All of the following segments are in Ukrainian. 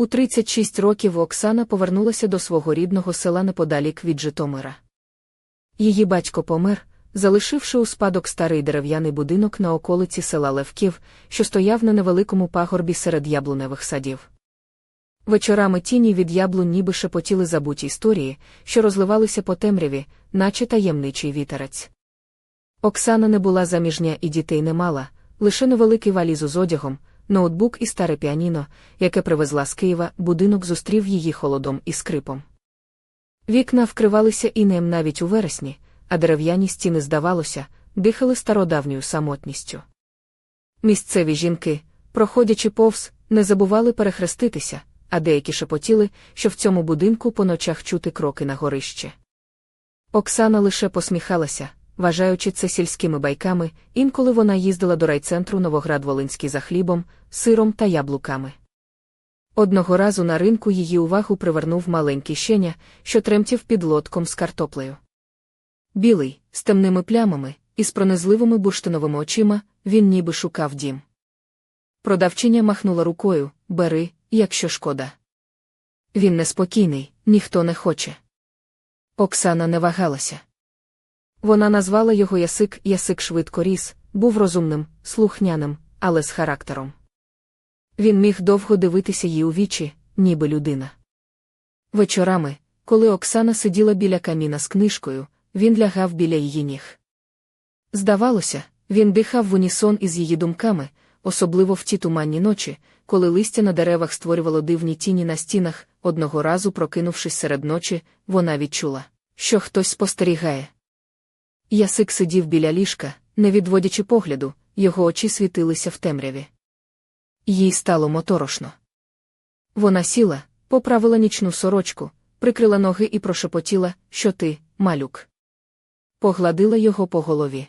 У 36 років Оксана повернулася до свого рідного села неподалік від Житомира. Її батько помер, залишивши у спадок старий дерев'яний будинок на околиці села Левків, що стояв на невеликому пагорбі серед яблуневих садів. Вечорами тіні від яблунь ніби шепотіли забуті історії, що розливалися по темряві, наче таємничий вітерець. Оксана не була заміжня і дітей не мала, лише невеликий валізу з одягом, ноутбук і старе піаніно, яке привезла з Києва, будинок зустрів її холодом і скрипом. Вікна вкривалися інеєм навіть у вересні, а дерев'яні стіни, здавалося, дихали стародавньою самотністю. Місцеві жінки, проходячи повз, не забували перехреститися, а деякі шепотіли, що в цьому будинку по ночах чути кроки на горище. Оксана лише посміхалася, вважаючи це сільськими байками, інколи вона їздила до райцентру Новоград-Волинський за хлібом, сиром та яблуками. Одного разу на ринку її увагу привернув маленький щеня, що тремтів під лотком з картоплею. Білий, з темними плямами, і з пронизливими бурштиновими очима, він ніби шукав дім. Продавчиня махнула рукою бери, якщо шкода. Він неспокійний, ніхто не хоче. Оксана не вагалася. Вона назвала його Ясик, Ясик швидко ріс, був розумним, слухняним, але з характером. Він міг довго дивитися їй у вічі, ніби людина. Вечорами, коли Оксана сиділа біля каміна з книжкою, він лягав біля її ніг. Здавалося, він дихав в унісон із її думками, особливо в ті туманні ночі, коли листя на деревах створювало дивні тіні на стінах, одного разу, прокинувшись серед ночі, вона відчула, що хтось спостерігає. Ясик сидів біля ліжка, не відводячи погляду, його очі світилися в темряві. Їй стало моторошно. Вона сіла, поправила нічну сорочку, прикрила ноги і прошепотіла, що ти, малюк. Погладила його по голові.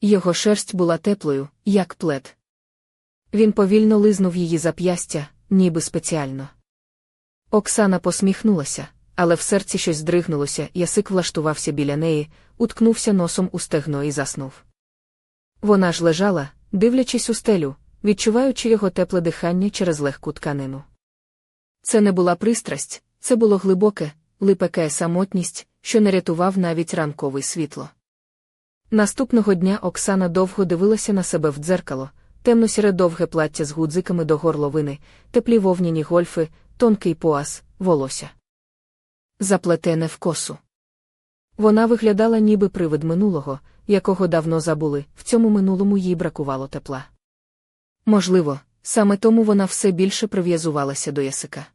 Його шерсть була теплою, як плед. Він повільно лизнув її зап'ястя, ніби спеціально. Оксана посміхнулася, але в серці щось здригнулося, ясик влаштувався біля неї, уткнувся носом у стегно і заснув. Вона ж лежала, дивлячись у стелю, відчуваючи його тепле дихання через легку тканину. Це не була пристрасть, це було глибоке, липеке самотність, що не рятував навіть ранковий світло. Наступного дня Оксана довго дивилася на себе в дзеркало, темно-сіре довге плаття з гудзиками до горловини, теплі вовняні гольфи, тонкий пояс, волосся. Заплетене в косу. Вона виглядала ніби привид минулого, якого давно забули, в цьому минулому їй бракувало тепла. Можливо, саме тому вона все більше прив'язувалася до ясика.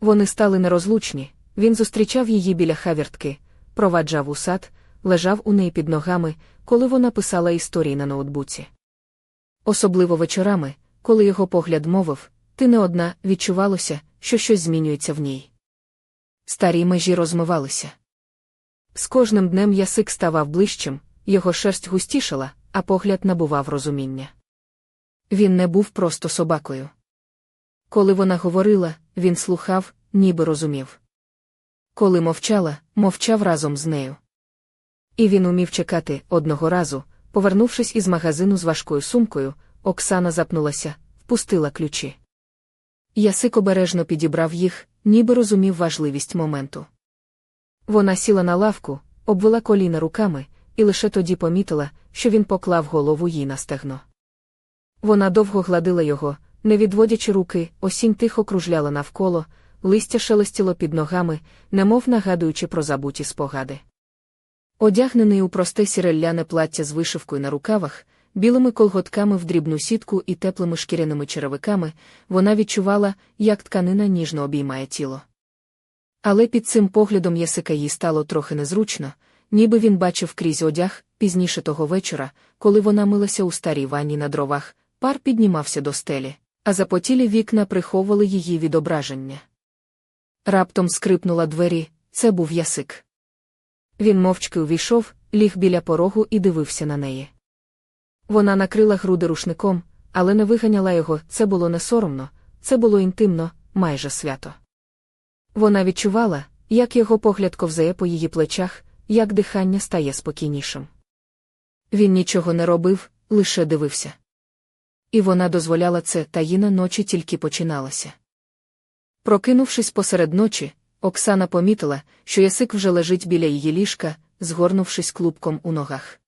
Вони стали нерозлучні, він зустрічав її біля хавіртки, проваджав у сад, лежав у неї під ногами, коли вона писала історії на ноутбуці. Особливо вечорами, коли його погляд мовив, ти не одна, відчувалося, що щось змінюється в ній. Старі межі розмивалися. З кожним днем ясик ставав ближчим, його шерсть густішала, а погляд набував розуміння. Він не був просто собакою. Коли вона говорила, він слухав, ніби розумів. Коли мовчала, мовчав разом з нею. І він умів чекати одного разу, повернувшись із магазину з важкою сумкою, Оксана запнулася, впустила ключі. Ясик обережно підібрав їх, ніби розумів важливість моменту. Вона сіла на лавку, обвела коліна руками, і лише тоді помітила, що він поклав голову їй на стегно. Вона довго гладила його, не відводячи руки, осінь тихо кружляла навколо, листя шелестіло під ногами, немов нагадуючи про забуті спогади. Одягнений у просте сірелляне плаття з вишивкою на рукавах, білими колготками в дрібну сітку і теплими шкіряними черевиками, вона відчувала, як тканина ніжно обіймає тіло. Але під цим поглядом ясика їй стало трохи незручно, ніби він бачив крізь одяг, пізніше того вечора, коли вона милася у старій ванні на дровах, пар піднімався до стелі, а запотілі вікна приховували її відображення. Раптом скрипнула двері, це був ясик. Він мовчки увійшов, ліг біля порогу і дивився на неї. Вона накрила груди рушником, але не виганяла його, це було не соромно, це було інтимно, майже свято. Вона відчувала, як його погляд ковзає по її плечах, як дихання стає спокійнішим. Він нічого не робив, лише дивився. І вона дозволяла це, таїна ночі тільки починалася. Прокинувшись посеред ночі, Оксана помітила, що ясик вже лежить біля її ліжка, згорнувшись клубком у ногах.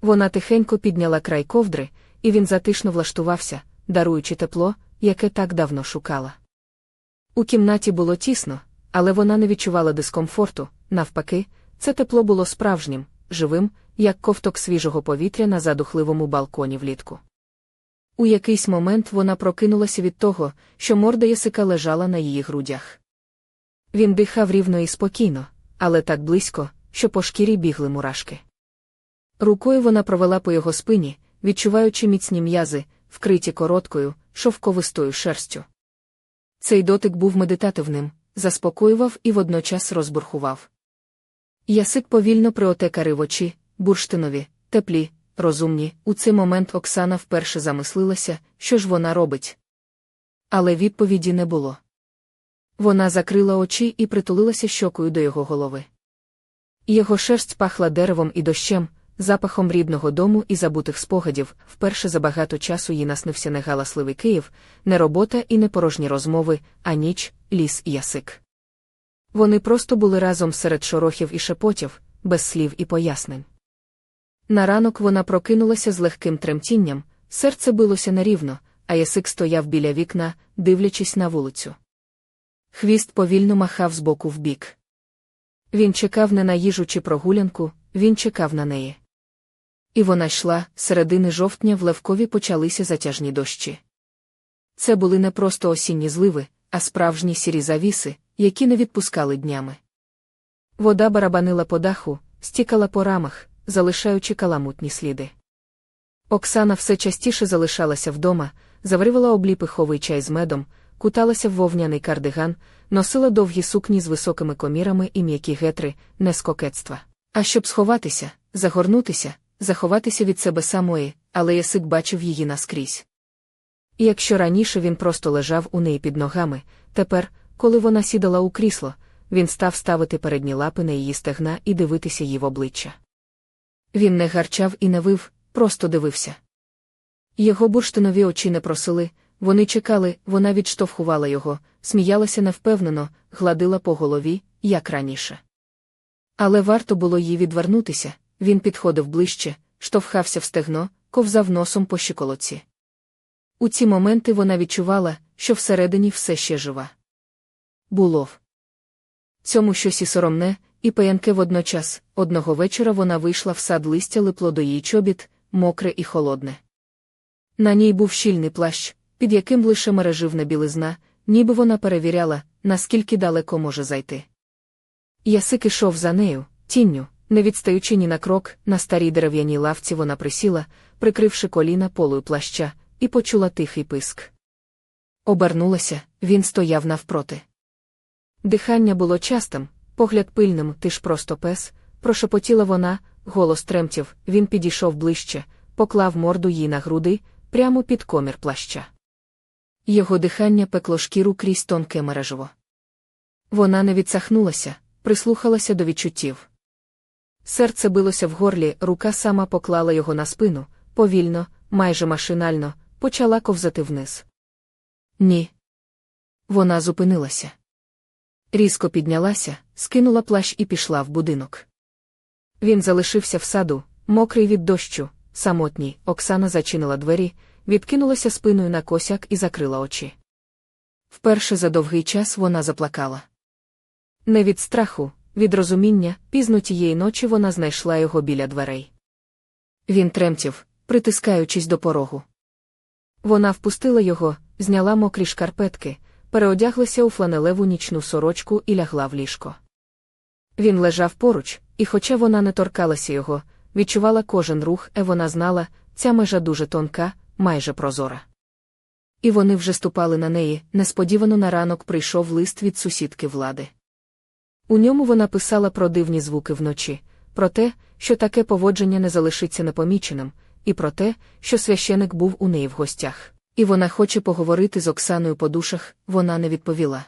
Вона тихенько підняла край ковдри, і він затишно влаштувався, даруючи тепло, яке так давно шукала. У кімнаті було тісно, але вона не відчувала дискомфорту, навпаки, це тепло було справжнім, живим, як ковток свіжого повітря на задухливому балконі влітку. У якийсь момент вона прокинулася від того, що морда ясика лежала на її грудях. Він дихав рівно і спокійно, але так близько, що по шкірі бігли мурашки. Рукою вона провела по його спині, відчуваючи міцні м'язи, вкриті короткою, шовковистою шерстю. Цей дотик був медитативним, заспокоював і водночас розбурхував. Ясик повільно приотекарив очі, бурштинові, теплі, розумні. У цей момент Оксана вперше замислилася, що ж вона робить. Але відповіді не було. Вона закрила очі і притулилася щокою до його голови. Його шерсть пахла деревом і дощем, запахом рідного дому і забутих спогадів, вперше за багато часу їй наснився не галасливий Київ, не робота і не порожні розмови, а ніч, ліс і ясик. Вони просто були разом серед шорохів і шепотів, без слів і пояснень. На ранок вона прокинулася з легким тремтінням, серце билося нерівно, а ясик стояв біля вікна, дивлячись на вулицю. Хвіст повільно махав з боку в бік. Він чекав не на їжу чи прогулянку, він чекав на неї. І вона йшла, середини жовтня в Левкові почалися затяжні дощі. Це були не просто осінні зливи, а справжні сірі завіси, які не відпускали днями. Вода барабанила по даху, стікала по рамах, залишаючи каламутні сліди. Оксана все частіше залишалася вдома, заварювала обліпиховий чай з медом, куталася в вовняний кардиган, носила довгі сукні з високими комірами і м'які гетри, не з кокетства. А щоб сховатися, загорнутися, заховатися від себе самої, але Ясик бачив її наскрізь. І якщо раніше він просто лежав у неї під ногами, тепер, коли вона сідала у крісло, він став ставити передні лапи на її стегна і дивитися їй в обличчя. Він не гарчав і не вив, просто дивився. Його бурштинові очі не просили, вони чекали, вона відштовхувала його, сміялася невпевнено, гладила по голові, як раніше. Але варто було їй відвернутися, він підходив ближче, штовхався в стегно, ковзав носом по щиколоці. У ці моменти вона відчувала, що всередині все ще жива. Було цьому щось і соромне, і паянке водночас. Одного вечора вона вийшла в сад листя липло до її чобіт, мокре і холодне. На ній був щільний плащ, під яким лише мереживна білизна, ніби вона перевіряла, наскільки далеко може зайти. Ясик ішов за нею, тінню, не відстаючи ні на крок, на старій дерев'яній лавці вона присіла, прикривши коліна полою плаща, і почула тихий писк. Обернулася, він стояв навпроти. Дихання було частим, погляд пильним, ти ж просто пес, прошепотіла вона, голос тремтів, він підійшов ближче, поклав морду їй на груди, прямо під комір плаща. Його дихання пекло шкіру крізь тонке мережево. Вона не відсахнулася, прислухалася до відчуттів. Серце билося в горлі, рука сама поклала його на спину, повільно, майже машинально, почала ковзати вниз. Ні. Вона зупинилася. Різко піднялася, скинула плащ і пішла в будинок. Він залишився в саду, мокрий від дощу, самотній. Оксана зачинила двері, відкинулася спиною на косяк і закрила очі. Вперше за довгий час вона заплакала. Не від страху, від розуміння, пізно тієї ночі вона знайшла його біля дверей. Він тремтів, притискаючись до порогу. Вона впустила його, зняла мокрі шкарпетки, переодяглася у фланелеву нічну сорочку і лягла в ліжко. Він лежав поруч, і, хоча вона не торкалася його, відчувала кожен рух, е вона знала, ця межа дуже тонка, майже прозора. І вони вже ступали на неї, несподівано на ранок прийшов лист від сусідки влади. У ньому вона писала про дивні звуки вночі, про те, що таке поводження не залишиться непоміченим, і про те, що священик був у неї в гостях. І вона хоче поговорити з Оксаною по душах, вона не відповіла.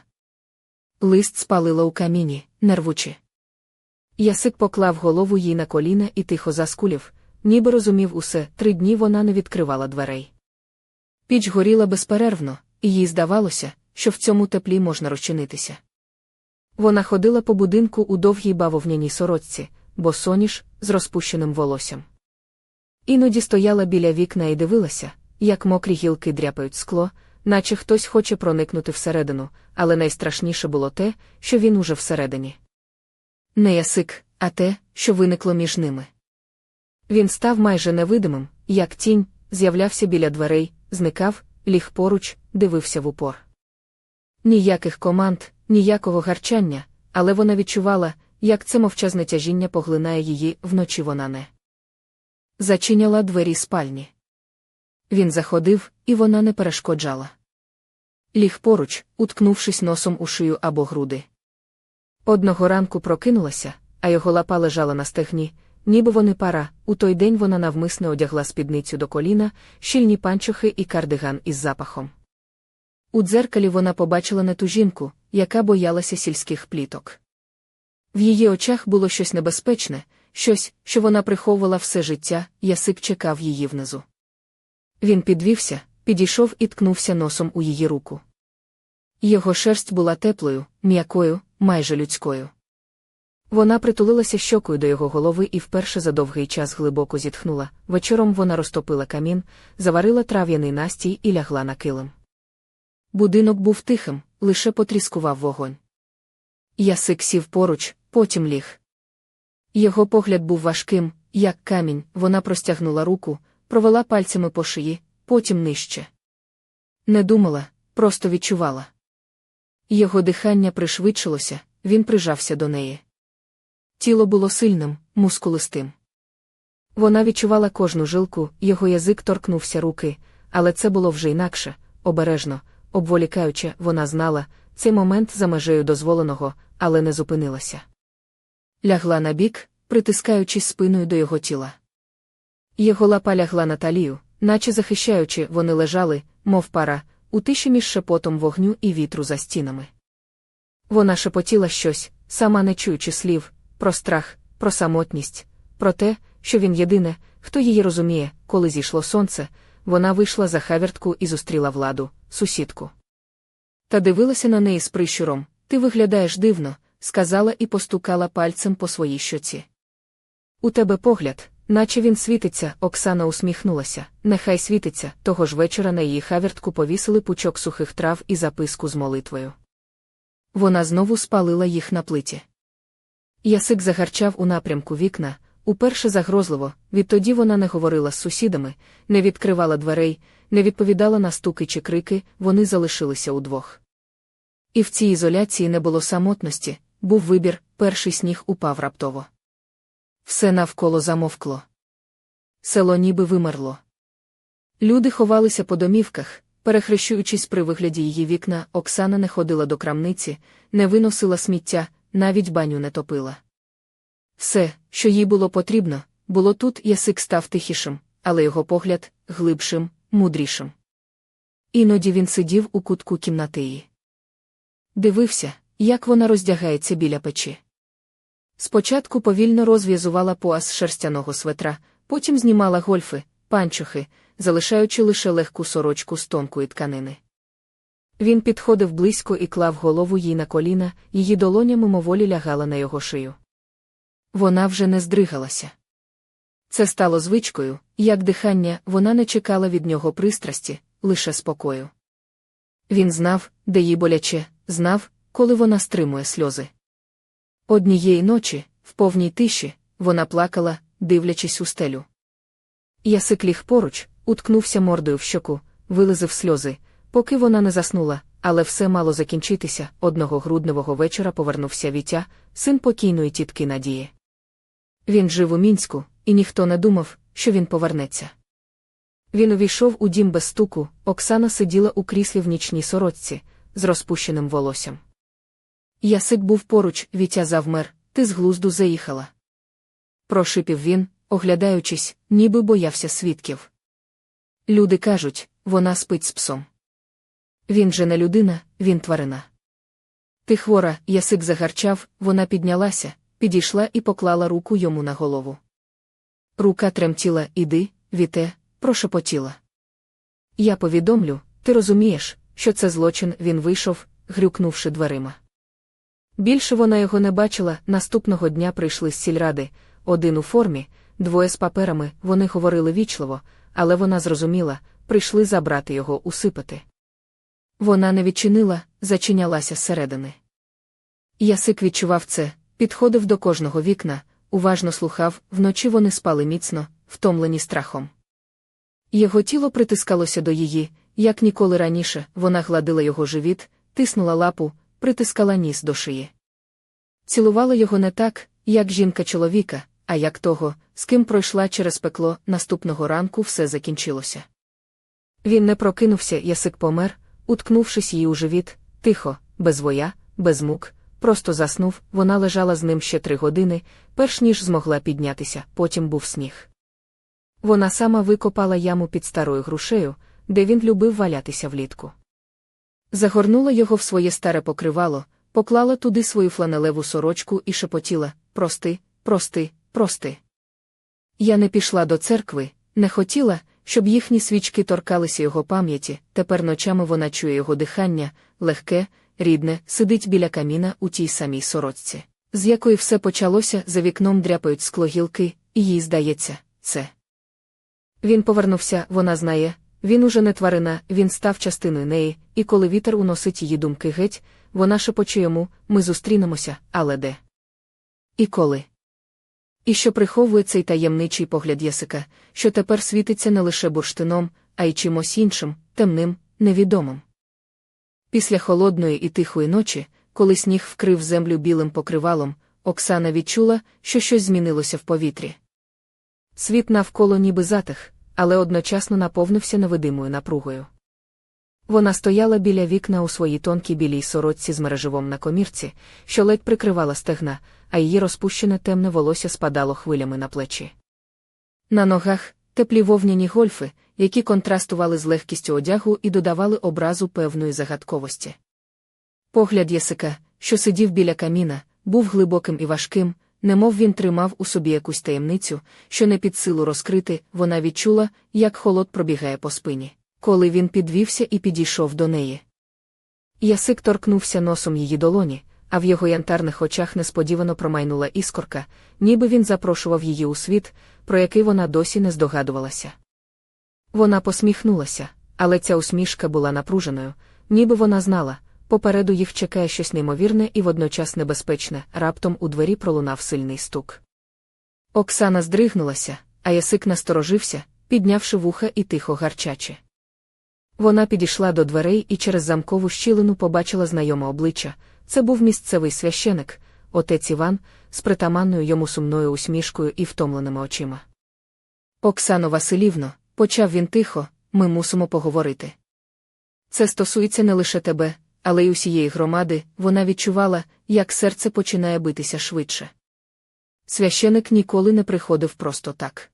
Лист спалила у каміні, нервучи. Ясик поклав голову їй на коліна і тихо заскулів, ніби розумів усе, три дні вона не відкривала дверей. Піч горіла безперервно, і їй здавалося, що в цьому теплі можна розчинитися. Вона ходила по будинку у довгій бавовняній сорочці, бо соніш з розпущеним волоссям. Іноді стояла біля вікна і дивилася, як мокрі гілки дряпають скло, наче хтось хоче проникнути всередину, але найстрашніше було те, що він уже всередині. Не ясик, а те, що виникло між ними. Він став майже невидимим, як тінь, з'являвся біля дверей, зникав, ліг поруч, дивився в упор. Ніяких команд, ніякого гарчання, але вона відчувала, як це мовчазне тяжіння поглинає її, вночі вона не. Зачиняла двері спальні. Він заходив, і вона не перешкоджала. Ліг поруч, уткнувшись носом у шию або груди. Одного ранку прокинулася, а його лапа лежала на стегні, ніби вони пара. У той день вона навмисне одягла спідницю до коліна, щільні панчохи і кардиган із запахом. У дзеркалі вона побачила не ту жінку, яка боялася сільських пліток. В її очах було щось небезпечне, щось, що вона приховувала все життя, ясик чекав її внизу. Він підвівся, підійшов і ткнувся носом у її руку. Його шерсть була теплою, м'якою, майже людською. Вона притулилася щокою до його голови і вперше за довгий час глибоко зітхнула. Вечором вона розтопила камін, заварила трав'яний настій і лягла на килим. Будинок був тихим, лише потріскував вогонь. Ясик сів поруч, потім ліг. Його погляд був важким, як камінь, вона простягнула руку, провела пальцями по шиї, потім нижче. Не думала, просто відчувала. Його дихання пришвидшилося, він прижався до неї. Тіло було сильним, мускулистим. Вона відчувала кожну жилку, його язик торкнувся руки, але це було вже інакше, обережно, обволікаюче, вона знала, цей момент за межею дозволеного, але не зупинилася. Лягла на бік, притискаючись спиною до його тіла. Його лапа лягла на талію, наче захищаючи, вони лежали, мов пара, у тиші між шепотом вогню і вітру за стінами. Вона шепотіла щось, сама не чуючи слів, про страх, про самотність, про те, що він єдине, хто її розуміє, коли зійшло сонце, вона вийшла за хавертку і зустріла владу, сусідку. Та дивилася на неї з прищуром ти виглядаєш дивно, сказала і постукала пальцем по своїй щоці. У тебе погляд, наче він світиться, Оксана усміхнулася. Нехай світиться, того ж вечора на її хавертку повісили пучок сухих трав і записку з молитвою. Вона знову спалила їх на плиті. Ясик загарчав у напрямку вікна, уперше загрозливо, відтоді вона не говорила з сусідами, не відкривала дверей, не відповідала на стуки чи крики, вони залишилися удвох. І в цій ізоляції не було самотності, був вибір, перший сніг упав раптово. Все навколо замовкло. Село ніби вимерло. Люди ховалися по домівках, перехрещуючись при вигляді її вікна, Оксана не ходила до крамниці, не виносила сміття, навіть баню не топила. Все, що їй було потрібно, було тут, ясик став тихішим, але його погляд глибшим, мудрішим. Іноді він сидів у кутку кімнати. Дивився, як вона роздягається біля печі. Спочатку повільно розв'язувала пояс шерстяного светра, потім знімала гольфи, панчохи, залишаючи лише легку сорочку з тонкої тканини. Він підходив близько і клав голову їй на коліна, її долоня мимоволі лягала на його шию. Вона вже не здригалася. Це стало звичкою, як дихання, вона не чекала від нього пристрасті, лише спокою. Він знав, де їй боляче, знав, коли вона стримує сльози. Однієї ночі, в повній тиші, вона плакала, дивлячись у стелю. Ясик ліг поруч, уткнувся мордою в щоку, вилизив сльози, поки вона не заснула, але все мало закінчитися. Одного грудневого вечора повернувся Вітя, син покійної тітки Надії. Він жив у мінську, і ніхто не думав, що він повернеться. Він увійшов у дім без стуку, Оксана сиділа у кріслі в нічній сорочці, з розпущеним волоссям. Ясик був поруч, Вітя завмер, ти з глузду заїхала. Прошипів він, оглядаючись, ніби боявся свідків. Люди кажуть, вона спить з псом. Він же не людина, він тварина. Ти хвора, ясик загарчав, вона піднялася, підійшла і поклала руку йому на голову. Рука тремтіла, іди, віте, прошепотіла. Я повідомлю, ти розумієш, що це злочин, він вийшов, грюкнувши дверима. Більше вона його не бачила. Наступного дня прийшли з сільради, один у формі, двоє з паперами, вони говорили вічливо, але вона зрозуміла, прийшли забрати його усипати. Вона не відчинила, зачинялася зсередини. Ясик відчував це, підходив до кожного вікна, уважно слухав, вночі вони спали міцно, втомлені страхом. Його тіло притискалося до її, як ніколи раніше, вона гладила його живіт, тиснула лапу, притискала ніс до шиї. Цілувала його не так, як жінка чоловіка, а як того, з ким пройшла через пекло, наступного ранку все закінчилося. Він не прокинувся, ясик помер, уткнувшись їй у живіт, тихо, без воя, без мук, просто заснув, вона лежала з ним ще три години, перш ніж змогла піднятися, потім був сніг. Вона сама викопала яму під старою грушею, де він любив валятися влітку. Загорнула його в своє старе покривало, поклала туди свою фланелеву сорочку і шепотіла Прости, прости, прости. Я не пішла до церкви, не хотіла, щоб їхні свічки торкалися його пам'яті, тепер ночами вона чує його дихання, легке, рідне, сидить біля каміна у тій самій сорочці, з якої все почалося, за вікном дряпають склогілки, і їй здається, це. Він повернувся, вона знає, він уже не тварина, він став частиною неї, і коли вітер уносить її думки геть, вона шепоче йому ми зустрінемося, але де? І коли? І що приховує цей таємничий погляд Ясика, що тепер світиться не лише бурштином, а й чимось іншим, темним, невідомим. Після холодної і тихої ночі, коли сніг вкрив землю білим покривалом, Оксана відчула, що щось змінилося в повітрі. Світ навколо ніби затих, але одночасно наповнився невидимою напругою. Вона стояла біля вікна у своїй тонкій білій сорочці з мереживом на комірці, що ледь прикривала стегна, а її розпущене темне волосся спадало хвилями на плечі. На ногах теплі вовняні гольфи, які контрастували з легкістю одягу і додавали образу певної загадковості. Погляд Єсика, що сидів біля каміна, був глибоким і важким, немов він тримав у собі якусь таємницю, що не під силу розкрити, вона відчула, як холод пробігає по спині, коли він підвівся і підійшов до неї. Ясик торкнувся носом її долоні, а в його янтарних очах несподівано промайнула іскорка, ніби він запрошував її у світ, про який вона досі не здогадувалася. Вона посміхнулася, але ця усмішка була напруженою, ніби вона знала, попереду їх чекає щось неймовірне і водночас небезпечне, раптом у двері пролунав сильний стук. Оксана здригнулася, а ясик насторожився, піднявши вуха і тихо гарчаче. Вона підійшла до дверей і через замкову щілину побачила знайоме обличчя. Це був місцевий священик, отець Іван, з притаманною йому сумною усмішкою і втомленими очима. Оксано Василівно, почав він тихо, ми мусимо поговорити. Це стосується не лише тебе, але й усієї громади, вона відчувала, як серце починає битися швидше. Священик ніколи не приходив просто так.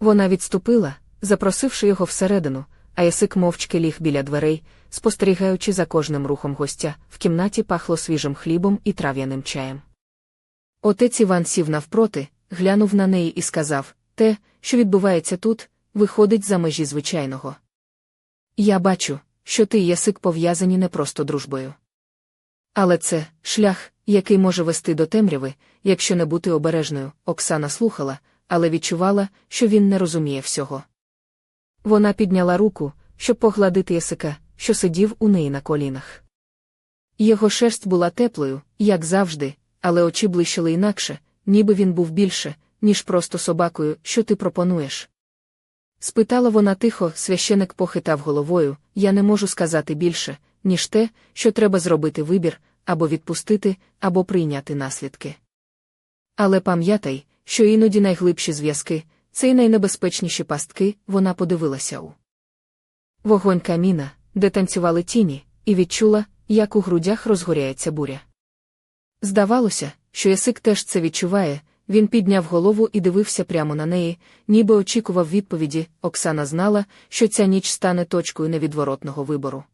Вона відступила, запросивши його всередину, а ясик мовчки ліг біля дверей, спостерігаючи за кожним рухом гостя, в кімнаті пахло свіжим хлібом і трав'яним чаєм. Отець Іван сів навпроти, глянув на неї і сказав те, що відбувається тут, виходить за межі звичайного. Я бачу, що ти і ясик пов'язані не просто дружбою. Але це шлях, який може вести до темряви, якщо не бути обережною, Оксана слухала, але відчувала, що він не розуміє всього. Вона підняла руку, щоб погладити ясика, що сидів у неї на колінах. Його шерсть була теплою, як завжди, але очі блищили інакше, ніби він був більше, ніж просто собакою, що ти пропонуєш. Спитала вона тихо, священик похитав головою я не можу сказати більше, ніж те, що треба зробити вибір, або відпустити, або прийняти наслідки. Але пам'ятай, що іноді найглибші зв'язки, це найнебезпечніші пастки, вона подивилася у вогонь каміна, де танцювали тіні, і відчула, як у грудях розгоряється буря. Здавалося, що ясик теж це відчуває, він підняв голову і дивився прямо на неї, ніби очікував відповіді. Оксана знала, що ця ніч стане точкою невідворотного вибору.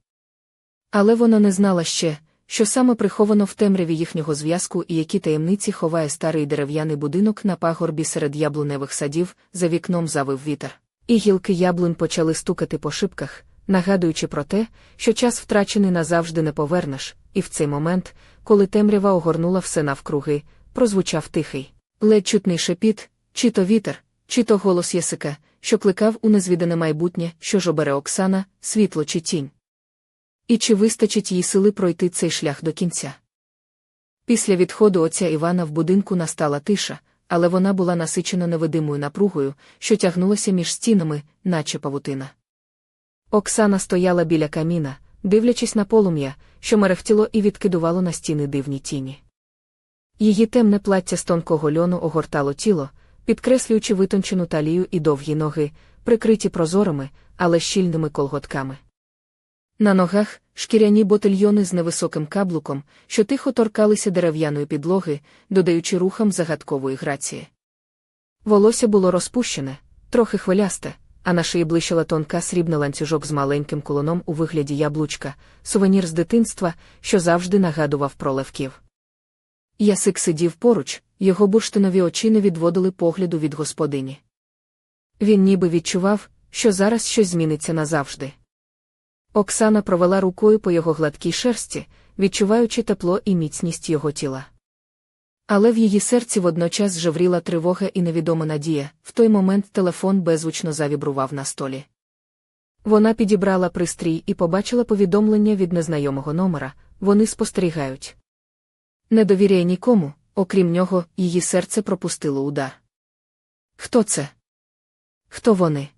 Але вона не знала ще, що саме приховано в темряві їхнього зв'язку і які таємниці ховає старий дерев'яний будинок на пагорбі серед яблуневих садів, за вікном завив вітер. І гілки яблунь почали стукати по шибках, нагадуючи про те, що час втрачений назавжди не повернеш, і в цей момент, коли темрява огорнула все навкруги, прозвучав тихий, ледь чутний шепіт, чи то вітер, чи то голос Єсика, що кликав у незвідане майбутнє, що ж обере Оксана, світло чи тінь. І чи вистачить їй сили пройти цей шлях до кінця? Після відходу отця Івана в будинку настала тиша, але вона була насичена невидимою напругою, що тягнулася між стінами, наче павутина. Оксана стояла біля каміна, дивлячись на полум'я, що мерехтіло і відкидувало на стіни дивні тіні. Її темне плаття з тонкого льону огортало тіло, підкреслюючи витончену талію і довгі ноги, прикриті прозорими, але щільними колготками. На ногах шкіряні ботильйони з невисоким каблуком, що тихо торкалися дерев'яної підлоги, додаючи рухам загадкової грації. Волосся було розпущене, трохи хвилясте, а на шиї блищала тонка срібна ланцюжок з маленьким кулоном у вигляді яблучка, сувенір з дитинства, що завжди нагадував про левків. Ясик сидів поруч, його бурштинові очі не відводили погляду від господині. Він ніби відчував, що зараз щось зміниться назавжди. Оксана провела рукою по його гладкій шерсті, відчуваючи тепло і міцність його тіла. Але в її серці водночас жевріла тривога і невідома надія. В той момент телефон беззвучно завібрував на столі. Вона підібрала пристрій і побачила повідомлення від незнайомого номера вони спостерігають. Не довіряє нікому, окрім нього, її серце пропустило удар. Хто це? Хто вони?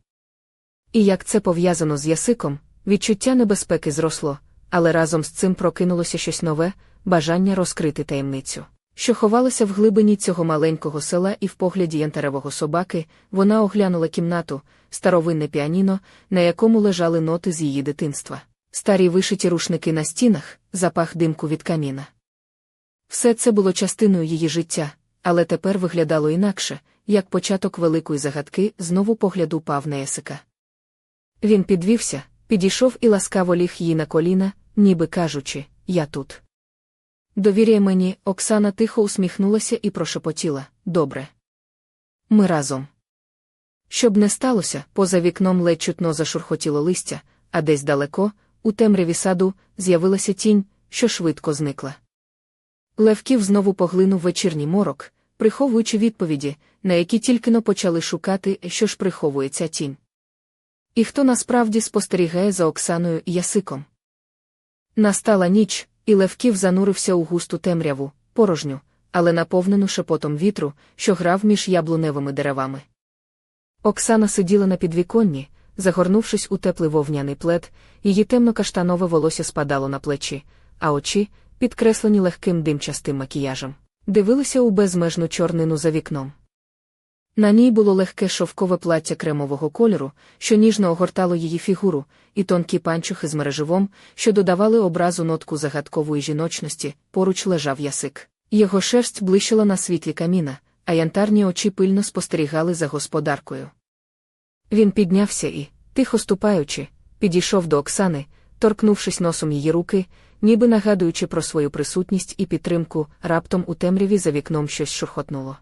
І як це пов'язано з ясиком, відчуття небезпеки зросло, але разом з цим прокинулося щось нове бажання розкрити таємницю що ховалася в глибині цього маленького села і в погляді янтаревого собаки, вона оглянула кімнату, старовинне піаніно, на якому лежали ноти з її дитинства, старі вишиті рушники на стінах, запах димку від каміна. Все це було частиною її життя, але тепер виглядало інакше, як початок великої загадки знову погляду пав на Есика. Він підвівся, підійшов і ласкаво ліг їй на коліна, ніби кажучи, я тут. Довіряй мені, Оксана тихо усміхнулася і прошепотіла добре. Ми разом. Щоб не сталося, поза вікном ледь чутно зашурхотіло листя, а десь далеко, у темряві саду, з'явилася тінь, що швидко зникла. Левків знову поглинув вечірній морок, приховуючи відповіді, на які тільки но почали шукати, що ж приховує ця тінь. І хто насправді спостерігає за Оксаною Ясиком. Настала ніч, і Левків занурився у густу темряву, порожню, але наповнену шепотом вітру, що грав між яблуневими деревами. Оксана сиділа на підвіконні, загорнувшись у теплий вовняний плед, її темно-каштанове волосся спадало на плечі, а очі, підкреслені легким димчастим макіяжем, дивилися у безмежну чорнину за вікном. На ній було легке шовкове плаття кремового кольору, що ніжно огортало її фігуру, і тонкі панчухи з мереживом, що додавали образу нотку загадкової жіночності, поруч лежав ясик. Його шерсть блищила на світлі каміна, а янтарні очі пильно спостерігали за господаркою. Він піднявся і, тихо ступаючи, підійшов до Оксани, торкнувшись носом її руки, ніби нагадуючи про свою присутність і підтримку, раптом у темряві за вікном щось шурхотнуло.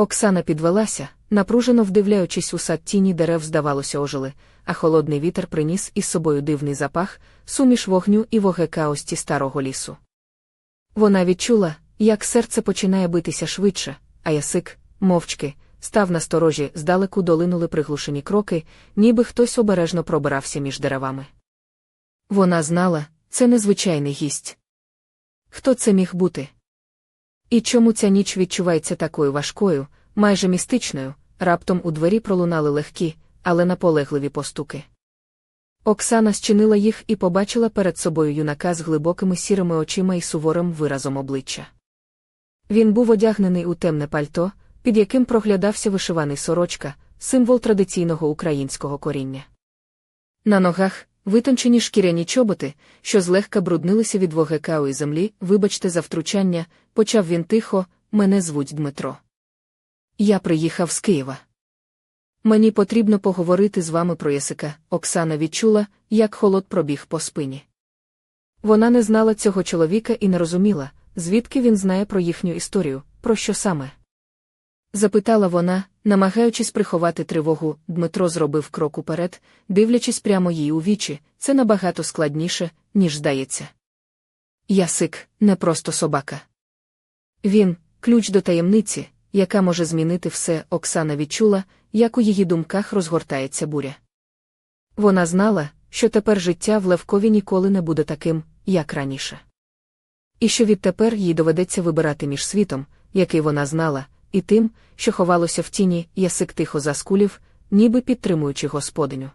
Оксана підвелася, напружено вдивляючись у сад тіні дерев, здавалося, ожили, а холодний вітер приніс із собою дивний запах, суміш вогню і вогекаості старого лісу. Вона відчула, як серце починає битися швидше, а ясик, мовчки, став на сторожі, здалеку долинули приглушені кроки, ніби хтось обережно пробирався між деревами. Вона знала, це незвичайний гість. Хто це міг бути? І чому ця ніч відчувається такою важкою, майже містичною, раптом у двері пролунали легкі, але наполегливі постуки. Оксана зчинила їх і побачила перед собою юнака з глибокими сірими очима і суворим виразом обличчя. Він був одягнений у темне пальто, під яким проглядався вишиваний сорочка, символ традиційного українського коріння. На ногах витончені шкіряні чоботи, що злегка бруднилися від вогекау і землі, вибачте за втручання, почав він тихо, мене звуть Дмитро. Я приїхав з Києва. Мені потрібно поговорити з вами про Ясика. Оксана відчула, як холод пробіг по спині. Вона не знала цього чоловіка і не розуміла, звідки він знає про їхню історію, про що саме. Запитала вона, намагаючись приховати тривогу, Дмитро зробив крок уперед, дивлячись прямо їй у вічі, це набагато складніше, ніж здається. Ясик не просто собака. Він ключ до таємниці, яка може змінити все, Оксана відчула, як у її думках розгортається буря. Вона знала, що тепер життя в Левкові ніколи не буде таким, як раніше. І що відтепер їй доведеться вибирати між світом, який вона знала, і тим, що ховалося в тіні, ясик тихо заскулів, ніби підтримуючи господиню.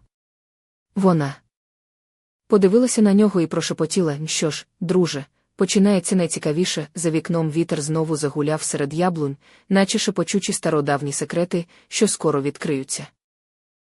Вона подивилася на нього і прошепотіла, що ж, друже, починається найцікавіше, за вікном вітер знову загуляв серед яблунь, наче шепочучі стародавні секрети, що скоро відкриються.